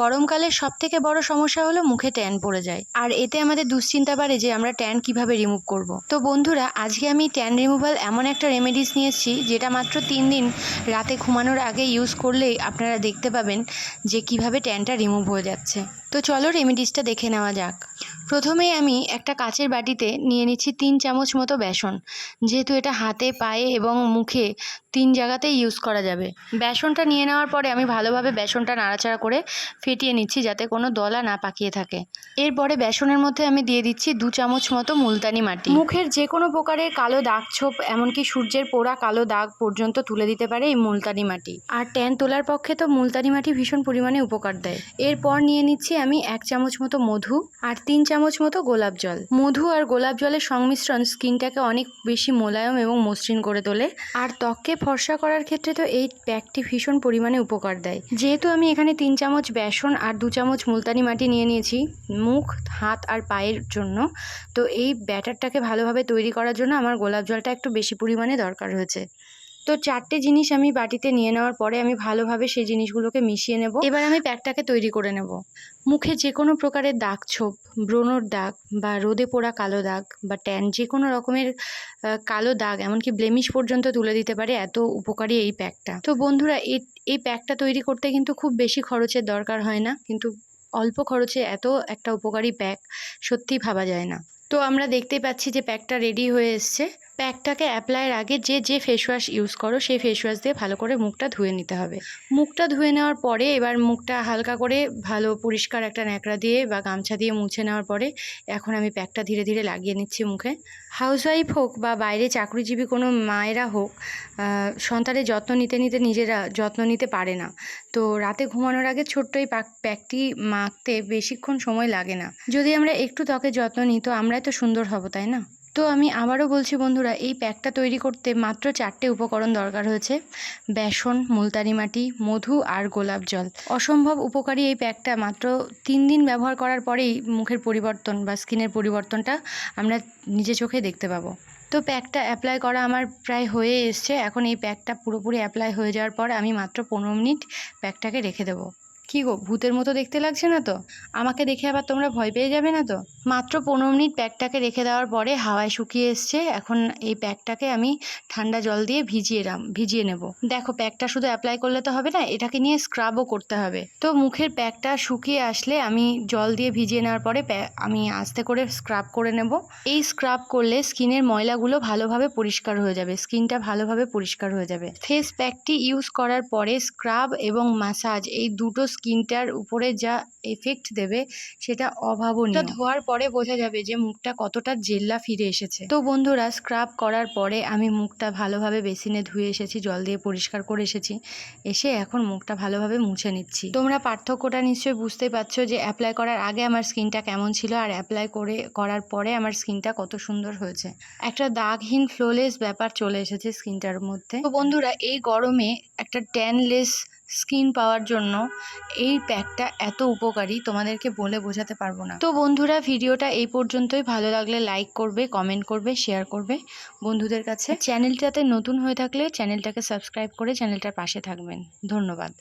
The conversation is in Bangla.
গরমকালের সব থেকে বড় সমস্যা হলো মুখে ট্যান পড়ে যায় আর এতে আমাদের দুশ্চিন্তা বাড়ে যে আমরা ট্যান কীভাবে রিমুভ করব। তো বন্ধুরা, আজকে আমি ট্যান রিমুভাল এমন একটা রেমেডিস নিয়ে এসেছি, যেটা মাত্র তিন দিন রাতে ঘুমানোর আগে ইউজ করলেই আপনারা দেখতে পাবেন যে কীভাবে ট্যানটা রিমুভ হয়ে যাচ্ছে তো চলো রেমেডিসটা দেখে নেওয়া যাক। প্রথমেই আমি একটা কাচের বাটিতে নিয়ে নিচ্ছি তিন চামচ মতো বেসন। যেহেতু এটা হাতে, পায়ে এবং মুখে তিন জায়গাতেই ইউজ করা যাবে। বেসনটা নিয়ে নেওয়ার পরে আমি ভালোভাবে বেসনটা নাড়াচাড়া করে ফেটিয়ে নিচ্ছি যাতে কোনো দলা না পাকিয়ে থাকে। এরপরে বেসনের মধ্যে আমি দিয়ে দিচ্ছি দু চামচ মতো মুলতানি মাটি। মুখের যে কোনো প্রকারের কালো দাগ ছোপ, এমনকি সূর্যের পোড়া কালো দাগ পর্যন্ত তুলে দিতে পারে এই মুলতানি মাটি। আর ট্যান তোলার পক্ষে তো মুলতানি মাটি ভীষণ পরিমাণে উপকার দেয়। এরপর নিয়ে নিচ্ছি আমি এক চামচ মতো মধু আর তিন চামচ মতো গোলাপ জল। মধু আর গোলাপ জলের সংমিশ্রণ স্কিনটাকে অনেক বেশি মোলায়ম এবং মসৃণ করে তোলে। আর ত্বককে ফর্সা করার ক্ষেত্রে তো এই প্যাকটি ভীষণ পরিমাণে উপকার দেয়। যেহেতু আমি এখানে তিন চামচ বেসন আর দু চামচ মুলতানি মাটি নিয়ে নিয়েছি মুখ, হাত আর পায়ের জন্য, তো এই ব্যাটারটাকে ভালোভাবে তৈরি করার জন্য আমার গোলাপ জলটা একটু বেশি পরিমাণে দরকার হয়েছে। তো চারটে জিনিস আমি বাটিতে নিয়ে নেওয়ার পরে আমি ভালোভাবে সেই জিনিসগুলোকে মিশিয়ে নেব। এবার আমি প্যাকটাকে তৈরি করে নেব। মুখে যে কোনো প্রকারের দাগ ছোপ, ব্রণর দাগ বা রোদে পোড়া কালো দাগ বা ট্যান যে কোনো রকমের কালো দাগ, এমনকি ব্লেমিশ পর্যন্ত তুলে দিতে পারে, এত উপকারী এই প্যাকটা। তো বন্ধুরা এই এই প্যাকটা তৈরি করতে কিন্তু খুব বেশি খরচের দরকার হয় না, কিন্তু অল্প খরচে এত একটা উপকারী প্যাক সত্যিই ভাবা যায় না। তো আমরা দেখতেই পাচ্ছি যে প্যাকটা রেডি হয়ে এসছে। প্যাকটাকে অ্যাপ্লাইয়ের আগে যে যে ফেস ওয়াশ ইউজ করো, সেই ফেস ওয়াশ দিয়ে ভালো করে মুখটা ধুয়ে নিতে হবে। মুখটা ধুয়ে নেওয়ার পরে এবার মুখটা হালকা করে ভালো পরিষ্কার একটা ন্যাকড়া দিয়ে বা গামছা দিয়ে মুছে নেওয়ার পরে এখন আমি প্যাকটা ধীরে ধীরে লাগিয়ে নিচ্ছি মুখে। হাউসওয়াইফ হোক বা বাইরে চাকরিজীবী কোনো মায়েরা হোক সন্তানের যত্ন নিতে নিতে নিজেরা যত্ন নিতে পারে না। তো রাতে ঘুমানোর আগে ছোট্ট এই প্যাক- প্যাকটি মাখতে বেশিক্ষণ সময় লাগে না। যদি আমরা একটু ত্বকের যত্ন নিই, তো আমরাই তো সুন্দর হব, তাই না? তো আমি আবারও বলছি, বন্ধুরা, এই প্যাকটা তৈরি করতে মাত্র চারটে উপকরণ দরকার হয়েছে। বেসন, মুলতানি মাটি, মধু আর গোলাপ জল। অসম্ভব উপকারী এই প্যাকটা। মাত্র তিন দিন ব্যবহার করার পরেই মুখের পরিবর্তন বা স্কিনের পরিবর্তনটা আমরা নিজে চোখে দেখতে পাবো। তো প্যাকটা অ্যাপ্লাই করা আমার প্রায় হয়ে এসছে। এখন এই প্যাকটা পুরোপুরি অ্যাপ্লাই হয়ে যাওয়ার পর আমি মাত্র পনেরো মিনিট প্যাকটাকে রেখে দেবো। কি গো, ভূতের মতো দেখতে লাগছে না তো? আমাকে দেখে আবার তোমরা ভয় পেয়ে যাবে না তো? মাত্র পনেরো মিনিট প্যাকটাকে রেখে দেওয়ার পরে হাওয়ায় শুকিয়ে এসছে, এখন এই প্যাকটাকে আমি ঠান্ডা জল দিয়ে ভিজিয়ে রাম, ভিজিয়ে নেব। দেখো, প্যাকটা শুধু অ্যাপ্লাই করলে তো হবে না, এটাকে নিয়ে স্ক্রাবও করতে হবে। তো মুখের প্যাকটা শুকিয়ে আসলে আমি জল দিয়ে ভিজিয়ে নেওয়ার পরে আমি আস্তে করে স্ক্রাব করে নেব। এই স্ক্রাব করলে স্কিনের ময়লাগুলো ভালোভাবে পরিষ্কার হয়ে যাবে, স্কিনটা ভালোভাবে পরিষ্কার হয়ে যাবে। ফেস প্যাকটি ইউজ করার পরে স্ক্রাব এবং মাসাজ এই দুটো স্কিনটার উপরে যা এফেক্ট দেবে সেটা অভাবনীয়। ধোয়ার পরে বোঝা যাবে যে মুখটা কতটা জেল্লা ফিরে এসেছে। তো বন্ধুরা স্ক্রাব করার পরে আমি মুখটা ভালোভাবে বেসিনে ধুয়ে এসেছি জল দিয়ে পরিষ্কার করে এসেছি। এসে এখন মুখটা ভালোভাবে মুছে নিচ্ছি। তোমরা পার্থক্যটা নিশ্চয়ই বুঝতে পারছ যে অ্যাপ্লাই করার আগে আমার স্কিনটা কেমন ছিল আর অ্যাপ্লাই করে করার পরে আমার স্কিনটা কত সুন্দর হয়েছে। একটা দাগহীন ফ্লোলেস ব্যাপার চলে এসেছে স্কিনটার মধ্যে। তো বন্ধুরা এই গরমে একটা ট্যানলেস স্কিন পাওয়ার জন্য এই প্যাকটা এত উপকারী তোমাদেরকে বলে বোঝাতে পারব না। তো বন্ধুরা, ভিডিওটা এই পর্যন্তই। ভালো লাগলে লাইক করবে কমেন্ট করবে শেয়ার করবে। বন্ধুদের কাছে চ্যানেলটাতে নতুন হয়ে থাকলে চ্যানেলটাকে সাবস্ক্রাইব করে চ্যানেলটার পাশে থাকবেন। ধন্যবাদ।